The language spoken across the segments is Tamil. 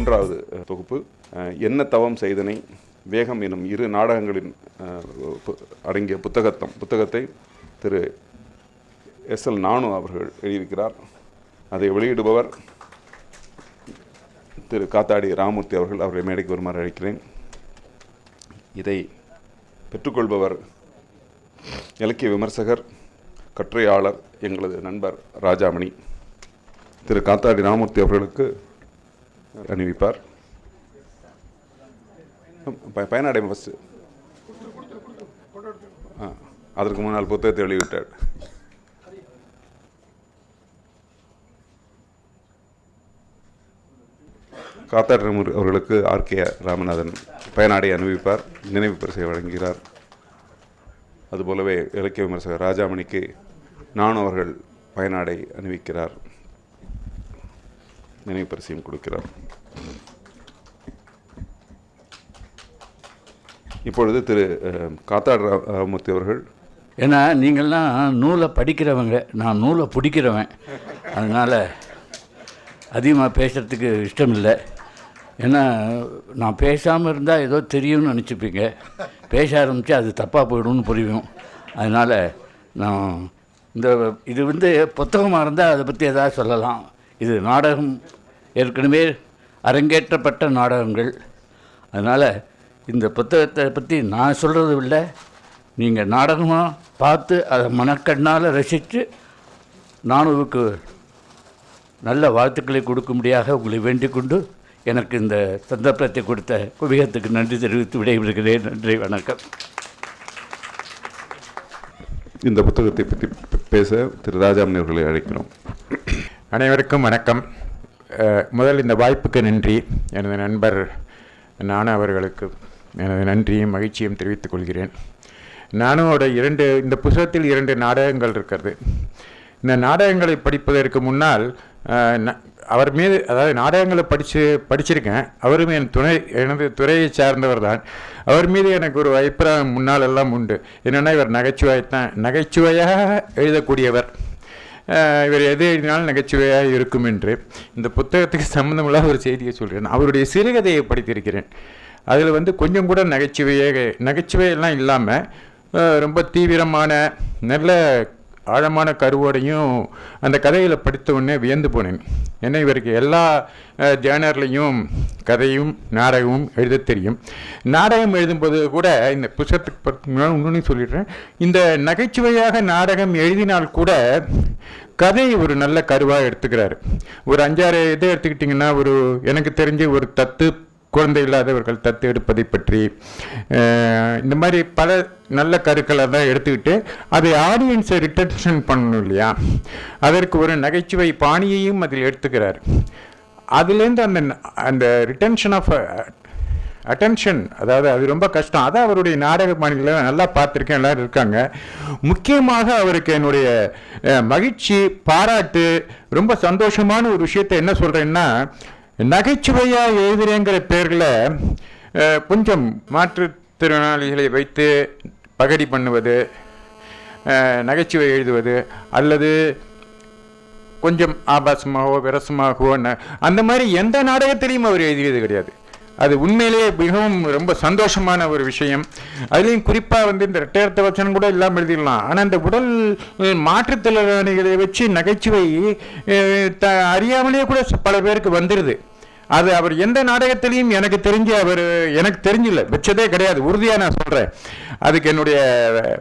மூன்றாவது தொகுப்பு. என்ன தவம் செய்தனை வேகம் எனும் இரு நாடகங்களின் அடங்கிய புத்தகத்தம். புத்தகத்தை திரு எஸ் எல் நானு அவர்கள் எழுதியிருக்கிறார். அதை வெளியிடுபவர் திரு காத்தாடி ராமூர்த்தி அவர்கள். அவரை மேடைக்கு வருமாறு அழைக்கிறேன். இதை பெற்றுக்கொள்பவர் இலக்கிய விமர்சகர் கட்டுரையாளர் எங்களது நண்பர் ராஜாமணி. திரு காத்தாடி ராமூர்த்தி அவர்களுக்கு அணிவிப்பார் ப- பயனாடை ஃபஸ்ட்டு ஆ அதற்கு முன்னால் புத்தகத்தை வெளியிட்டார் காத்தாடி அவர்களுக்கு ஆர். கே. ராமநாதன் பயனாடை அணிவிப்பார் நினைவு பரிசை வழங்குகிறார். அதுபோலவே இலக்கிய விமர்சகர் ராஜாமணிக்கு நானும் அவர்கள் பயனாடை அணிவிக்கிறார். நினைவு பரிசையும் கொடுக்கிறார். இப்பொழுது திரு காத்தாடு ரா- ராமமூர்த்தி அவர்கள். ஏன்னா நீங்கள்லாம் நூலை படிக்கிறவங்க நான் நூலை பிடிக்கிறவன். அதனால் அதிகமாக பேசுகிறதுக்கு இஷ்டம் இல்லை ஏன்னா நான் பேசாமல் இருந்தால் ஏதோ தெரியும்னு நினச்சிப்பீங்க. பேச ஆரம்பித்து அது தப்பாக போயிடும்னு புரியும். அதனால் நான் இந்த இது வந்து புத்தகமாக இருந்தால் அதை பற்றி எதாவது சொல்லலாம். இது நாடகம் ஏற்கனவே அரங்கேற்றப்பட்ட நாடகங்கள். அதனால் இந்த புத்தகத்தை பற்றி நான் சொல்கிறது இல்லை. நீங்கள் நாடகமாக பார்த்து அதை மனக்கண்ணால் ரசித்து நானுவுக்கு நல்ல வாழ்த்துக்களை கொடுக்கும்படியாக உங்களை வேண்டிக் கொண்டு எனக்கு இந்த சந்தர்ப்பத்தை கொடுத்த குவிகத்துக்கு நன்றி தெரிவித்து விடைபெறுகிறேன். நன்றி வணக்கம். இந்த புத்தகத்தை பற்றி பேச திரு ராஜாமணி அவர்களை அழைக்கிறோம். அனைவருக்கும் வணக்கம். முதல் இந்த வாய்ப்புக்கு நன்றி. எனது நண்பர் நானு அவர்களுக்கு எனது நன்றியும் மகிழ்ச்சியும் தெரிவித்துக் கொள்கிறேன். நானுவோட இரண்டு இந்த புத்தகத்தில் இரண்டு நாடகங்கள் இருக்கிறது. இந்த நாடகங்களை படிப்பதற்கு முன்னால் அவர் மீது அதாவது நாடகங்களை படித்து படிச்சிருக்கேன். அவரும் என் துணை எனது துறையை சார்ந்தவர் தான். அவர் மீது எனக்கு ஒரு அபிப்பிராயம் முன்னால் எல்லாம் உண்டு. என்னென்னா இவர் நகைச்சுவைத்தான் நகைச்சுவையாக எழுதக்கூடியவர். இவர் எது எழுதினாலும் நகைச்சுவையாக இருக்கும் என்று. இந்த புத்தகத்துக்கு சம்மந்தமில்லாத ஒரு செய்தியை சொல்கிறேன் அவருடைய சிறுகதையை படித்திருக்கிறேன். அதில் வந்து கொஞ்சம் கூட நகைச்சுவையாக நகைச்சுவையெல்லாம் இல்லாமல் ரொம்ப தீவிரமான நல்ல ஆழமான கருவோடையும் அந்த கதையில் படித்த உடனே வியந்து போனேன். ஏன்னா இவருக்கு எல்லா ஜேனர்லையும் கதையும் நாடகமும் எழுத தெரியும். நாடகம் எழுதும்போது கூட இந்த புத்தகத்துக்கு பற்றி இன்னொன்று சொல்லிடுறேன். இந்த நகைச்சுவையாக நாடகம் எழுதினால் கூட கதையை ஒரு நல்ல கருவாக எடுத்துக்கிறாரு. ஒரு அஞ்சாறு இதை எடுத்துக்கிட்டிங்கன்னா ஒரு எனக்கு தெரிஞ்ச ஒரு தத்து குழந்தை இல்லாதவர்கள் தத்து எடுப்பதை பற்றி இந்த மாதிரி பல நல்ல கருக்களை தான் எடுத்துக்கிட்டு அதை ஆடியன்ஸை ரிட்டன்ஷன் பண்ணணும் இல்லையா? அதற்கு ஒரு நகைச்சுவை பாணியையும் அதில் எடுத்துக்கிறார். அதுலேருந்து அந்த அந்த ரிட்டன்ஷன் ஆஃப் அட்டென்ஷன் அதாவது அது ரொம்ப கஷ்டம். அதான் அவருடைய நாடக பாணிகளை நல்லா பார்த்துருக்கேன் எல்லாரும் இருக்காங்க. முக்கியமாக அவருக்கு என்னுடைய மகிழ்ச்சி பாராட்டு ரொம்ப சந்தோஷமான ஒரு விஷயத்தை என்ன சொல்கிறேன்னா நகைச்சுவையாக எழுதுறேங்கிற பேரில் கொஞ்சம் மாற்றுத்திறனாளிகளை வைத்து பகடி பண்ணுவது நகைச்சுவை எழுதுவது அல்லது கொஞ்சம் ஆபாசமாகவோ விரசமாகவோ அந்த மாதிரி எந்த நாடகத்திலையும் அவர் எழுதியது கிடையாது. அது உண்மையிலேயே மிகவும் ரொம்ப சந்தோஷமான ஒரு விஷயம். அதுலேயும் குறிப்பாக வந்து இந்த ரெட்டையர்த்த வச்சனம் கூட இல்லாமல் எழுதிடலாம். ஆனால் இந்த உடல் மாற்றுத்திறனாளிகளை வச்சு நகைச்சுவை த அறியாமலேயே கூட பல பேருக்கு வந்துடுது அது அவர் எந்த நாடகத்திலையும் எனக்கு தெரிஞ்சு அவர் எனக்கு தெரிஞ்சில்ல. வச்சதே கிடையாது. உறுதியாக நான் சொல்கிறேன் அதுக்கு என்னுடைய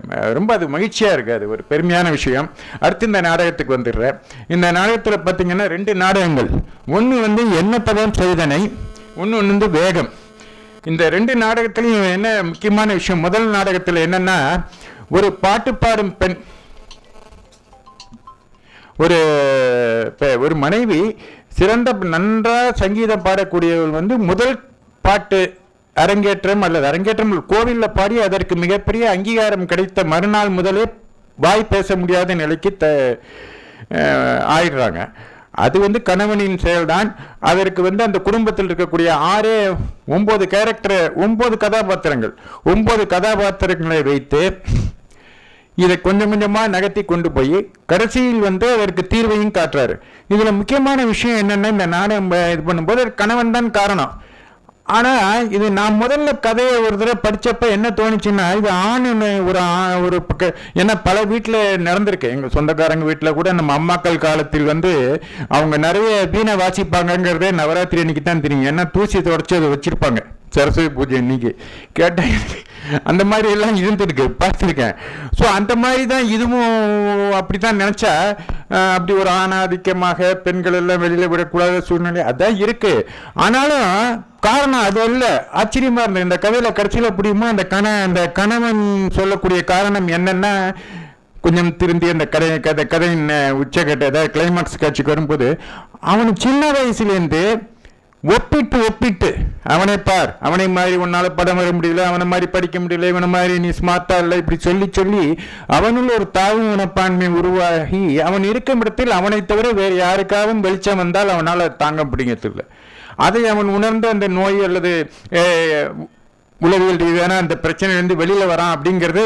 ரொம்ப அது மகிழ்ச்சியாக இருக்குது அது ஒரு பெருமையான விஷயம். அடுத்து இந்த நாடகத்துக்கு வந்துடுறேன். இந்த நாடகத்தில் பார்த்திங்கன்னா ரெண்டு நாடகங்கள். ஒன்று வந்து என்ன பதம் செய்தனை ஒன்று ஒன்று வந்து வேகம். இந்த ரெண்டு நாடகத்திலையும் என்ன முக்கியமான விஷயம்? முதல் நாடகத்தில் என்னென்னா ஒரு பாட்டு பாடும் பெண். ஒரு பெ- ஒரு மனைவி சிறந்த நன்றாக சங்கீதம் பாடக்கூடியவர்கள் வந்து முதல் பாட்டு அரங்கேற்றம் அல்லது அரங்கேற்றம் கோவிலில் பாடி அதற்கு மிகப்பெரிய அங்கீகாரம் கிடைத்த மறுநாள் முதலே வாய் பேச முடியாத நிலைக்கு த ஆயிடுறாங்க. அது வந்து கணவனின் செயல்தான். அதற்கு வந்து அந்த குடும்பத்தில் இருக்கக்கூடிய ஆறே ஒன்பது கேரக்டர் ஒம்பது கதாபாத்திரங்கள். ஒன்பது கதாபாத்திரங்களை வைத்து இதை கொஞ்சம் கொஞ்சமாக நகர்த்தி கொண்டு போய் கடைசியில் வந்து அதற்கு தீர்வையும் காட்டுறாரு. இதில் முக்கியமான விஷயம் என்னென்னா இந்த நாடகம் இது பண்ணும்போது கணவன் தான் காரணம். ஆனால் இது நான் முதல்ல கதையை ஒரு தடவை படித்தப்ப என்ன தோணுச்சுன்னா இது ஆணுன்னு ஒரு ஒரு பக்க ஏன்னா பல வீட்டில் நடந்திருக்கு. எங்கள் சொந்தக்காரங்க வீட்டில் கூட நம்ம அம்மாக்கள் காலத்தில் வந்து அவங்க நிறைய வீணை வாசிப்பாங்கங்கிறதே நவராத்திரி அன்னைக்கு தான் தெரியும். ஏன்னா தூசி தொடச்சி அதை வச்சுருப்பாங்க. சரஸ்வதி பூஜை இன்னைக்கு கேட்டேன் அந்த மாதிரி எல்லாம் இருந்திருக்கு பார்த்துருக்கேன். ஸோ அந்த மாதிரி தான் இதுவும் அப்படி தான் நினச்சா அப்படி ஒரு ஆணாதிக்கமாக பெண்கள் எல்லாம் வெளியில் விடக்கூடாத சூழ்நிலை அதான் இருக்குது ஆனாலும் காரணம் அது அல்ல. ஆச்சரியமாக இருந்தது. இந்த கதையில் கடைசியில் புரியுமா? அந்த கண அந்த கணவன் சொல்லக்கூடிய காரணம் என்னென்னா கொஞ்சம் திருந்தி அந்த கதை கதை கதையின் அஹ், உச்சக்கட்ட அதாவது கிளைமாக்ஸ் காட்சிக்கு வரும்போது அவன் சின்ன வயசுலேருந்து ஒப்பிட்டு ஒப்பிட்டு. அவனை பார். அவனை மாதிரி உன்னால் படம் வர முடியல அவனை மாதிரி படிக்க முடியல இவனை மாதிரி நீ ஸ்மார்ட்டாக இல்லை இப்படி சொல்லி சொல்லி அவனுள்ள ஒரு தாழ்வு மனப்பான்மை உருவாகி அவன் இருக்கும் இடத்தில் அவனை தவிர வேறு யாருக்காகவும் வெளிச்சம் வந்தால் அவனால் தாங்க முடியறதில்லை. அதை அவன் உணர்ந்து அந்த நோய் அல்லது உளவியல் ரீதியான அந்த பிரச்சனையிலேருந்து வெளியில் வரான் அப்படிங்கிறது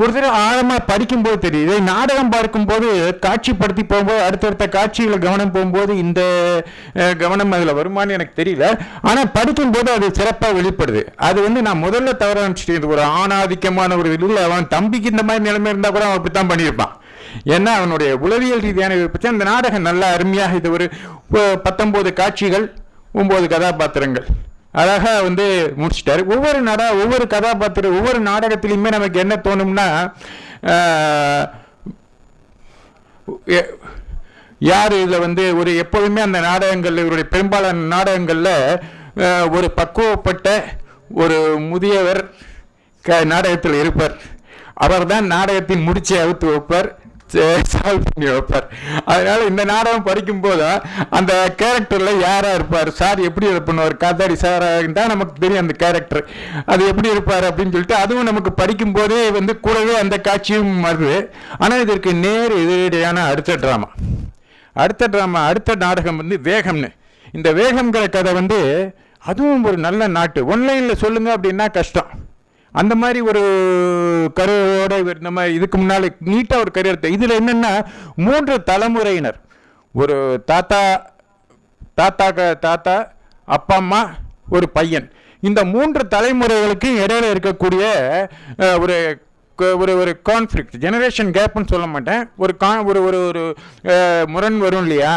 ஒரு தடவை ஆழமாக படிக்கும்போது தெரியுது. நாடகம் பார்க்கும்போது காட்சிப்படுத்தி போகும்போது அடுத்தடுத்த காட்சிகளை கவனம் போகும்போது இந்த கவனம் அதில் வருமானு எனக்கு தெரியல. ஆனால் படிக்கும்போது அது சிறப்பாக வெளிப்படுது. அது வந்து நான் முதல்ல தவற நினச்சிட்டு இது ஒரு ஆணாதிக்கமான ஒரு இதில் அவன் தம்பிக்கு இந்த மாதிரி நிலைமை இருந்தால் கூட அவன் அப்படித்தான் பண்ணியிருப்பான். ஏன்னா அவனுடைய உளவியல் ரீதியான பற்றி அந்த நாடகம் நல்லா அருமையாக இது ஒரு பத்தொம்போது காட்சிகள் ஒம்பது கதாபாத்திரங்கள். அழகாக வந்து முடிச்சிட்டாரு. ஒவ்வொரு நட ஒவ்வொரு கதாபாத்திரம் ஒவ்வொரு நாடகத்திலையுமே நமக்கு என்ன தோணும்னா யார் இதில் வந்து ஒரு எப்போதுமே அந்த நாடகங்கள் இவருடைய பெரும்பாலான நாடகங்களில் ஒரு பக்குவப்பட்ட ஒரு முதியவர் க நாடகத்தில் இருப்பார். அவர் தான் நாடகத்தின் முடிச்சை அவுத்து வைப்பார். சால்வ் பண்ணி வைப்பார் அதனால இந்த நாடகம் படிக்கும்போது அந்த கேரக்டர்ல யாரா இருப்பார்? சார் எப்படி பண்ணுவார்? காத்தாடி சாரா இருந்தால் நமக்கு தெரியும் அந்த கேரக்டர் அது எப்படி இருப்பார் அப்படின்னு சொல்லிட்டு அதுவும் நமக்கு படிக்கும் போதே வந்து கூடவே அந்த காட்சியும் வருது. ஆனால் இதற்கு நேர் எதிரடியான அடுத்த ட்ராமா அடுத்த ட்ராமா அடுத்த நாடகம் வந்து வேகம்னு. இந்த வேகம்ங்கிற கதை வந்து அதுவும் ஒரு நல்ல நாட்டு. ஒன்லைனில் சொல்லுங்க அப்படின்னா கஷ்டம். அந்த மாதிரி ஒரு கருவோட இவர் நம்ம இதுக்கு முன்னால் நீட்டாக ஒரு கரு எடுத்த இதில் என்னென்னா மூன்று தலைமுறையினர். ஒரு தாத்தா தாத்தா தாத்தா அப்பா அம்மா ஒரு பையன். இந்த மூன்று தலைமுறைகளுக்கு இடையில இருக்கக்கூடிய ஒரு ஒரு ஒரு கான்ஃப்ளிக்ட் ஜெனரேஷன் கேப்னு சொல்ல மாட்டேன். ஒரு கா ஒரு ஒரு ஒரு முரண் வரும் இல்லையா?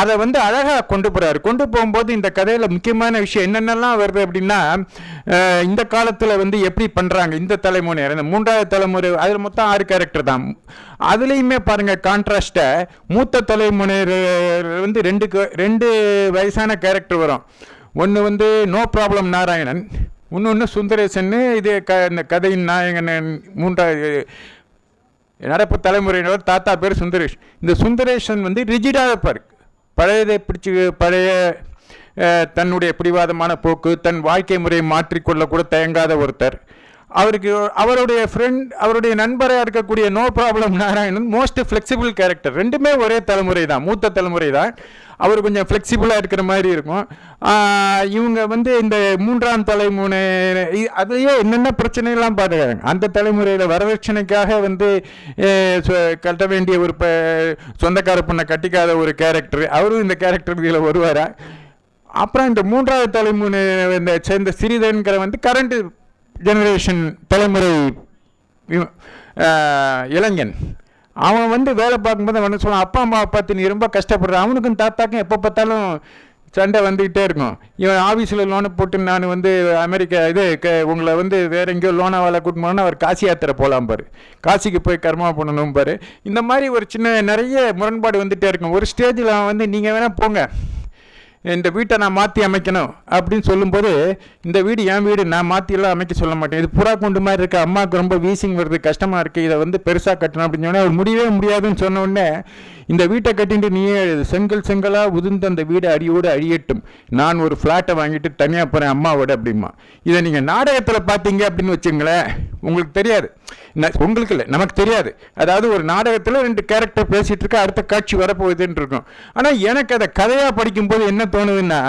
அதை வந்து அழகாக கொண்டு போகிறாரு கொண்டு போகும்போது இந்த கதையில் முக்கியமான விஷயம் என்னென்னலாம் வருது அப்படின்னா இந்த காலத்தில் வந்து எப்படி பண்ணுறாங்க இந்த தலைமுறையினர் இந்த மூன்றாவது தலைமுறை அதில் மொத்தம் ஆறு கேரக்டர் தான். அதுலேயுமே பாருங்கள் கான்ட்ராஸ்ட்டை மூத்த தலைமுறையினர் வந்து ரெண்டு ரெண்டு வயசான கேரக்டர் வரும். ஒன்று வந்து நோ ப்ராப்ளம் நாராயணன். இன்னொன்று சுந்தரேசன் இது க இந்த கதையின் நாயகன் மூன்றாவது நடப்பு தலைமுறையினர் தாத்தா பேர் சுந்தரேஷ். இந்த சுந்தரேஷன் வந்து ரிஜிடாக இருப்பார். பழையதை பிடிச்சி பழைய தன்னுடைய பிடிவாதமான போக்கு தன் வாழ்க்கை முறையை மாற்றிக்கொள்ள கூட தயங்காத ஒருத்தர். அவருக்கு அவருடைய ஃப்ரெண்ட் அவருடைய நண்பராக இருக்கக்கூடிய no problem Narayanan most flexible character ரெண்டுமே ஒரே தலைமுறை தான் மூத்த தலைமுறை தான் அவர் கொஞ்சம் ஃப்ளெக்சிபிளாக இருக்கிற மாதிரி இருக்கும். இவங்க வந்து இந்த மூன்றாம் தலைமுறை அதையே என்னென்ன பிரச்சனைலாம் பார்த்துக்கிறாங்க அந்த தலைமுறையில் வரதட்சணைக்காக வந்து கட்ட வேண்டிய ஒரு ப சொந்தக்கார பொண்ணை கட்டிக்காத ஒரு கேரக்டர் அவரும் இந்த கேரக்டர் இதில் வருவாரா? அப்புறம் இந்த மூன்றாவது தலைமுறை இந்த சேர்ந்த சிறிதன்கிற வந்து கரண்ட் ஜெனரேஷன் தலைமுறை இளைஞன். அவன் வந்து வேலை பார்க்கும்போது அவன் சொல்லுவான் அப்பா அம்மாவை பார்த்து நீ ரொம்ப கஷ்டப்படுற. அவனுக்கும் தாத்தாக்கும் எப்போ பார்த்தாலும் சண்டை வந்துக்கிட்டே இருக்கும். இவன் ஆஃபீஸில் லோனை போட்டு நான் வந்து அமெரிக்கா இது க உங்களை வந்து வேற எங்கேயோ லோனை வேலை போனோன்னா அவர் காசி யாத்திரை போகலாம் பாரு. காசிக்கு போய் கர்மா பண்ணணும் பாரு. இந்த மாதிரி ஒரு சின்ன நிறைய முரண்பாடு வந்துகிட்டே இருக்கும். ஒரு ஸ்டேஜில் அவன் வந்து நீங்கள் வேணால் போங்க. இந்த வீட்டை நான் மாற்றி அமைக்கணும் அப்படின்னு சொல்லும்போது இந்த வீடு என் வீடு நான் மாற்றியெல்லாம் அமைக்க சொல்ல மாட்டேன். இது புறா குண்டு மாதிரி இருக்குது அம்மாவுக்கு ரொம்ப வீசிங் வருது கஷ்டமாக இருக்குது இதை வந்து பெருசாக கட்டணும் அப்படின்னு சொன்னால் அவர் முடியவே முடியாதுன்னு சொன்ன உடனே இந்த வீட்டை கட்டிட்டு நீயே செங்கல் செங்கலாக உதிர்ந்து அந்த வீடு அடியோடு அழியட்டும். நான் ஒரு ஃப்ளாட்டை வாங்கிட்டு தனியாக போகிறேன் அம்மாவோட அப்படிமா. இதை நீங்கள் நாடகத்தில் பார்த்தீங்க அப்படின்னு வச்சுங்களேன் உங்களுக்கு தெரியாது. நான் உங்களுக்கு இல்லை நமக்கு தெரியாது. அதாவது ஒரு நாடகத்தில் ரெண்டு கேரக்டர் பேசிகிட்டு இருக்க அடுத்த காட்சி வரப்போகுதுன்னு இருக்கும். ஆனால் எனக்கு அதை கதையாக படிக்கும்போது என்ன தோணுதுன்னா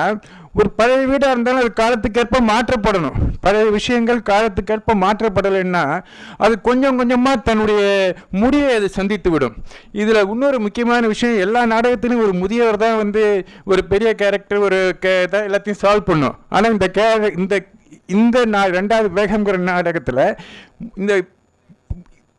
ஒரு பழைய வீடாக இருந்தாலும் அது காலத்துக்கேற்ப மாற்றப்படணும். பழைய விஷயங்கள் காலத்துக்கேற்ப மாற்றப்படலைன்னா அது கொஞ்சம் கொஞ்சமாக தன்னுடைய முடியை அது சந்தித்து விடும். இதில் இன்னொரு முக்கியமான விஷயம் எல்லா நாடகத்திலும் ஒரு முதியவர் தான் வந்து ஒரு பெரிய கேரக்டர் ஒரு கே இதை எல்லாத்தையும் சால்வ் பண்ணும். ஆனால் இந்த கே இந்த இந்த நா ரெண்டாவது வேகம்ங்கிற நாடகத்தில் இந்த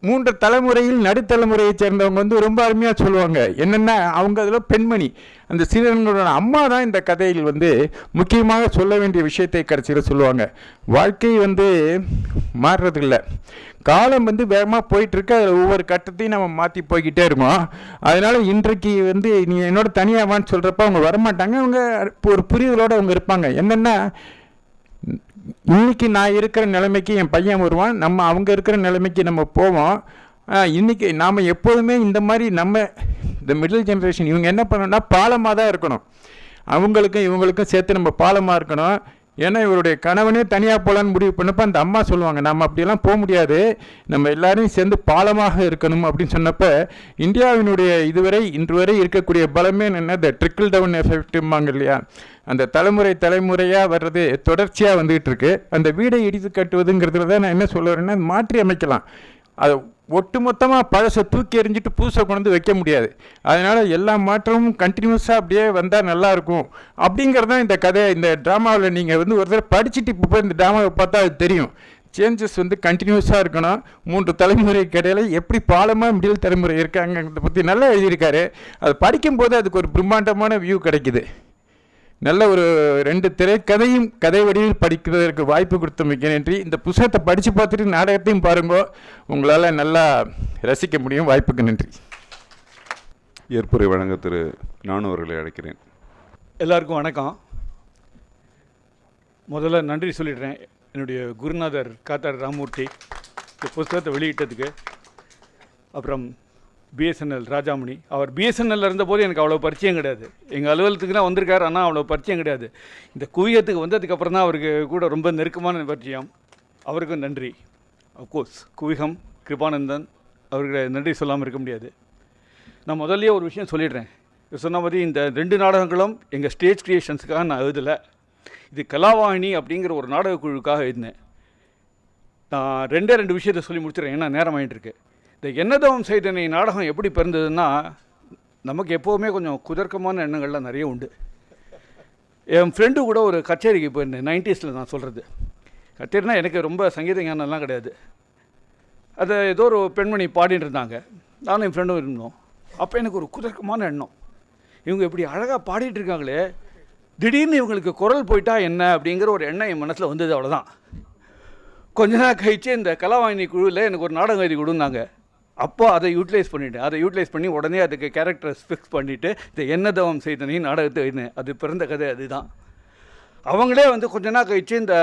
மூன்று தலைமுறையில் நடுத்தலைமுறையை சேர்ந்தவங்க வந்து ரொம்ப அருமையாக சொல்லுவாங்க. என்னென்னா அவங்க அதில் பெண்மணி. அந்த சீரர்களோட அம்மா தான் இந்த கதையில் வந்து முக்கியமாக சொல்ல வேண்டிய விஷயத்தை கடைசியில் சொல்லுவாங்க. வாழ்க்கை வந்து மாறுறதில்லை. காலம் வந்து வேகமாக போயிட்டுருக்கு. அதில் ஒவ்வொரு கட்டத்தையும் நம்ம மாற்றி போய்கிட்டே இருக்கோம். அதனால் இன்றைக்கு வந்து நீ என்னோட தனியாவான்னு சொல்கிறப்ப அவங்க வரமாட்டாங்க. அவங்க ஒரு புரிதலோடு அவங்க இருப்பாங்க. என்னென்னா இன்னைக்கு நான் இருக்கிற நிலைமைக்கு என் பையன் வருவான். நம்ம அவங்க இருக்கிற நிலைமைக்கு நம்ம போவோம். இன்றைக்கி இன்னைக்கு நாம் எப்போதுமே இந்த மாதிரி நம்ம இந்த மிடில் ஜென்ரேஷன் இவங்க என்ன பண்ணணும்னா பாலமாக தான் இருக்கணும். அவங்களுக்கும் இவங்களுக்கும் சேர்த்து நம்ம பாலமாக இருக்கணும். ஏன்னா இவருடைய கணவனே தனியாக போகலான்னு முடிவு பண்ணப்போ அந்த அம்மா சொல்லுவாங்க நம்ம அப்படியெல்லாம் போக முடியாது. நம்ம எல்லாரையும் சேர்ந்து பாலமாக இருக்கணும். அப்படின்னு சொன்னப்போ இந்தியாவினுடைய இதுவரை இன்று வரை இருக்கக்கூடிய பலமே என்ன இந்த ட்ரிக்கிள் டவுன் எஃபெக்ட்டும்பாங்க இல்லையா? அந்த தலைமுறை தலைமுறையாக வர்றது தொடர்ச்சியாக வந்துகிட்டு இருக்கு. அந்த வீடை இடித்து கட்டுவதுங்கிறதுல தான் நான் என்ன சொல்ல வரேன்னா மாற்றி அமைக்கலாம். அதை ஒட்டுமொத்தமாக பழசை தூக்கி எறிஞ்சிட்டு புதுசை கொண்டு வந்து வைக்க முடியாது. அதனால் எல்லா மாற்றமும் கண்டினியூஸாக அப்படியே வந்தால் நல்லாயிருக்கும் அப்படிங்கிறது தான் இந்த கதை. இந்த ட்ராமாவில் நீங்கள் வந்து ஒரு தடவை படிச்சுட்டு இப்போ போய் இந்த ட்ராமாவை பார்த்தா அது தெரியும். சேஞ்சஸ் வந்து கண்டினியூஸாக இருக்கணும். மூன்று தலைமுறைக்கு இடையில எப்படி பாலமாக மிடில் தலைமுறை இருக்காங்கிறத பற்றி நல்லா எழுதியிருக்காரு. அது படிக்கும்போது அதுக்கு ஒரு பிரம்மாண்டமான வியூ கிடைக்குது. நல்ல ஒரு ரெண்டு திரைக்கதையும் கதை வடிவில் படிக்கிறதற்கு வாய்ப்பு கொடுத்த மிக்க நன்றி. இந்த புத்தகத்தை படித்து பார்த்துட்டு நாடகத்தையும் பாருங்க. உங்களால் நல்லா ரசிக்க முடியும். வாய்ப்புக்கு நன்றி. ஏற்புரை வழங்க திரு நானு அவர்களை அழைக்கிறேன். எல்லாருக்கும் வணக்கம். முதல்ல நன்றி சொல்லிடுறேன் என்னுடைய குருநாதர் காத்தார் ராமூர்த்தி இந்த புஸ்தகத்தை வெளியிட்டதுக்கு. அப்புறம் பிஎஸ்என்எல் ராஜாமணி. அவர் பிஎஸ்என்எல்ல இருந்தபோது எனக்கு அவ்வளோ பரிச்சயம் கிடையாது. எங்கள் அலுவலகத்துக்குலாம் வந்திருக்காரு ஆனால் அவ்வளோ பரிச்சயம் கிடையாது. இந்த குவியத்துக்கு வந்ததுக்கப்புறம் தான் அவருக்கு கூட ரொம்ப நெருக்கமான பரிச்சயம். அவருக்கும் நன்றி. அஃப்கோர்ஸ் குவிகம் கிருபானந்தன் அவருக்கு நன்றி சொல்லாமல் இருக்க முடியாது. நான் முதல்லயே ஒரு விஷயம் சொல்லிடுறேன். சொன்ன மாதிரி இந்த ரெண்டு நாடகங்களும் எங்கள் ஸ்டேஜ் கிரியேஷன்ஸுக்காக நான் எழுதலை. இது கலாவாணி அப்படிங்கிற ஒரு நாடக குழுவுக்காக எழுதினேன். நான் ரெண்டே ரெண்டு விஷயத்தை சொல்லி முடிச்சிடுறேன். ஏன்னா நேரம் ஆயிட்டு இருக்கு இந்த என்னதவம் செய்தனை நாடகம் எப்படி பிறந்ததுன்னா நமக்கு எப்போவுமே கொஞ்சம் குதர்க்கமான எண்ணங்கள்லாம் நிறைய உண்டு. என் ஃப்ரெண்டு கூட ஒரு கச்சேரிக்கு போயிருந்தேன் நைன்டிஸில் நான் சொல்கிறது கச்சேரினா எனக்கு ரொம்ப சங்கீத ஞானம்லாம் கிடையாது. அதை ஏதோ ஒரு பெண்மணி பாடிட்டு இருந்தாங்க. நானும் என் ஃப்ரெண்டும் இருந்தோம். அப்போ எனக்கு ஒரு குதர்க்கமான எண்ணம். இவங்க இப்படி அழகாக பாடிட்டு இருக்காங்களே திடீர்னு இவங்களுக்கு குரல் போயிட்டா என்ன அப்படிங்கிற ஒரு எண்ணம் என் மனசில் வந்தது அவ்வளோதான் கொஞ்ச நாள் கழிச்சு இந்த கலாவாணி குழுவில் எனக்கு ஒரு நாடகம் எழுதி கொடுந்தாங்க அப்போ அதை யூட்டிலைஸ் பண்ணிவிட்டு அதை யூட்டிலைஸ் பண்ணி உடனே அதுக்கு கேரக்டர்ஸ் ஃபிக்ஸ் பண்ணிவிட்டு இந்த என்ன தவம் செய்தனையும் நாடகத்தை அது பிறந்த கதை அதுதான். அவங்களே வந்து கொஞ்ச நாள் கழிச்சு இந்த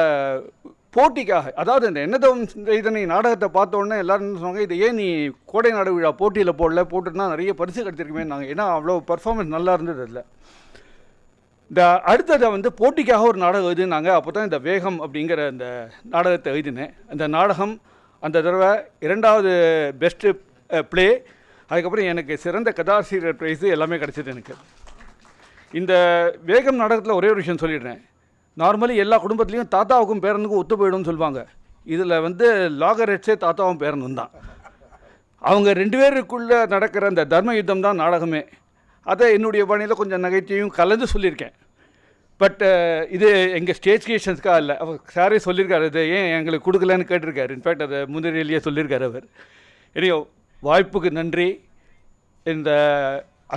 போட்டிக்காக அதாவது இந்த என்னதவம் செய்தனை நாடகத்தை பார்த்தோன்னே உடனே எல்லாரும் சொன்னாங்க இதை ஏன் நீ கோடை நாடு விழா போட்டியில் போடல போட்டுனா நிறைய பரிசு கிடைச்சிருக்குமே நாங்கள் ஏன்னா அவ்வளோ பர்ஃபார்மன்ஸ் நல்லா இருந்தது அதில். இந்த அடுத்ததை வந்து போட்டிக்காக ஒரு நாடகம் எழுதினாங்க அப்போ தான் இந்த வேகம் அப்படிங்கிற அந்த நாடகத்தை எழுதினேன். அந்த நாடகம் அந்த தடவை இரண்டாவது பெஸ்ட்டு ப்ளே அதுக்கப்புறம் எனக்கு சிறந்த கதாசிரியர் ப்ரைஸு எல்லாமே கிடச்சிது எனக்கு. இந்த வேகம் நாடகத்தில் ஒரே ஒரு விஷயம் சொல்லிடுறேன். நார்மலி எல்லா குடும்பத்துலேயும் தாத்தாவுக்கும் பேரனுக்கும் ஒத்து போயிடும்னு சொல்லுவாங்க. இதில் வந்து லாகரெட்ஸே தாத்தாவும் பேரனும் தான். அவங்க ரெண்டு பேருக்குள்ளே நடக்கிற அந்த தர்ம யுத்தம் தான் நாடகமே. அதை என்னுடைய பணியில் கொஞ்சம் நகைத்தையும் கலந்து சொல்லியிருக்கேன். பட் இது எங்கள் ஸ்டேஜ் கிரியேஷன்ஸ்க்காக இல்லை அவர் சாரே சொல்லியிருக்காரு இது ஏன் எங்களுக்கு கொடுக்கலன்னு கேட்டிருக்காரு. இன்ஃபேக்ட் அதை முன்னிலையிலேயே சொல்லியிருக்காரு அவர். எனியோ வாய்ப்புக்கு நன்றி. இந்த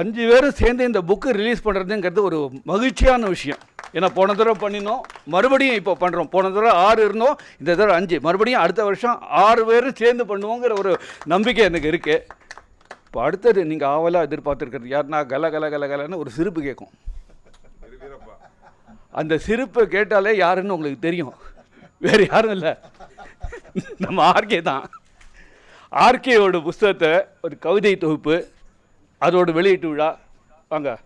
அஞ்சு பேரும் சேர்ந்து இந்த புக்கு ரிலீஸ் பண்ணுறதுங்கிறது ஒரு மகிழ்ச்சியான விஷயம். ஏன்னா போன தடவை பண்ணினோம் மறுபடியும் இப்போ பண்ணுறோம் போன தடவை ஆறு இருந்தோம் இந்த தடவை அஞ்சு. மறுபடியும் அடுத்த வருஷம் ஆறு பேரும் சேர்ந்து பண்ணுவோங்கிற ஒரு நம்பிக்கை எனக்கு இருக்குது இப்போ அடுத்தது நீங்கள் ஆவலாக எதிர்பார்த்துருக்கிறது யாருன்னா கல கல கல கலன்னு ஒரு சிரிப்பு கேட்கும் அந்த சிரிப்பை கேட்டாலே யாருன்னு உங்களுக்கு தெரியும். வேறு யாரும் இல்லை. நம்ம ஆர்கே தான். ஆர்கேயோட புஸ்தகத்தை ஒரு கவிதை தொகுப்பு அதோட வெளியீட்டு விழா. வாங்க.